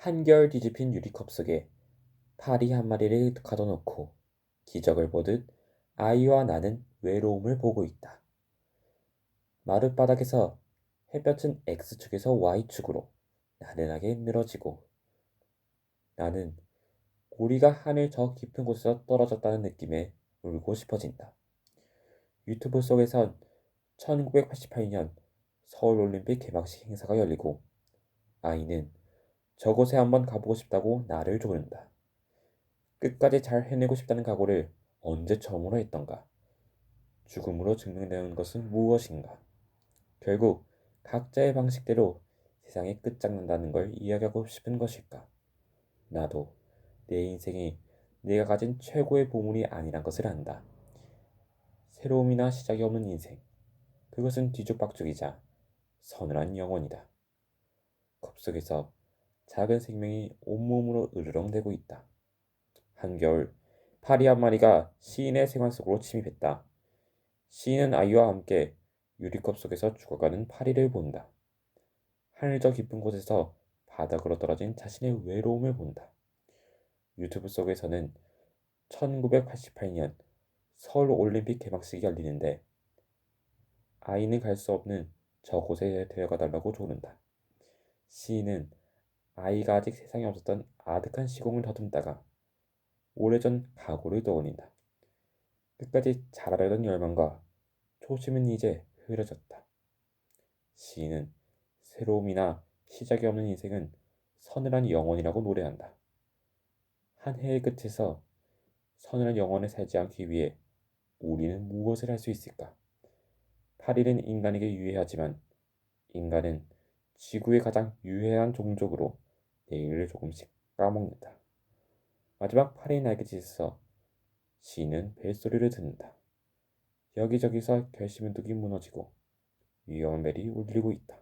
한결 뒤집힌 유리컵 속에 파리 한 마리를 가둬놓고 기적을 보듯 아이와 나는 외로움을 보고 있다. 마룻바닥에서 햇볕은 X축에서 Y축으로 나른하게 늘어지고 나는 고리가 하늘 저 깊은 곳에서 떨어졌다는 느낌에 울고 싶어진다. 유튜브 속에선 1988년 서울올림픽 개막식 행사가 열리고 아이는 저곳에 한번 가보고 싶다고 나를 조른다. 끝까지 잘 해내고 싶다는 각오를 언제 처음으로 했던가? 죽음으로 증명되는 것은 무엇인가? 결국 각자의 방식대로 세상이 끝장난다는 걸 이야기하고 싶은 것일까? 나도 내 인생이 내가 가진 최고의 보물이 아니란 것을 안다. 새로움이나 시작이 없는 인생. 그것은 뒤죽박죽이자 서늘한 영혼이다. 컵속에서 작은 생명이 온몸으로 으르렁대고 있다. 한겨울 파리 한 마리가 시인의 생활 속으로 침입했다. 시인은 아이와 함께 유리컵 속에서 죽어가는 파리를 본다. 하늘 저 깊은 곳에서 바닥으로 떨어진 자신의 외로움을 본다. 유튜브 속에서는 1988년 서울 올림픽 개막식이 열리는데 아이는 갈 수 없는 저곳에 데려가 달라고 조른다. 시인은 아이가 아직 세상에 없었던 아득한 시공을 더듬다가 오래전 각오를 떠올린다. 끝까지 잘하려던 열망과 초심은 이제 흐려졌다. 시인은 새로움이나 시작이 없는 인생은 서늘한 영혼이라고 노래한다. 한 해의 끝에서 서늘한 영혼을 살지 않기 위해 우리는 무엇을 할 수 있을까? 8일은 인간에게 유해하지만 인간은 지구의 가장 유해한 종족으로 내일을 조금씩 까먹는다. 마지막 8일 날개짓에서 시인은 벨소리를 듣는다. 여기저기서 결심의 둑이 무너지고 위험한 벨이 울리고 있다.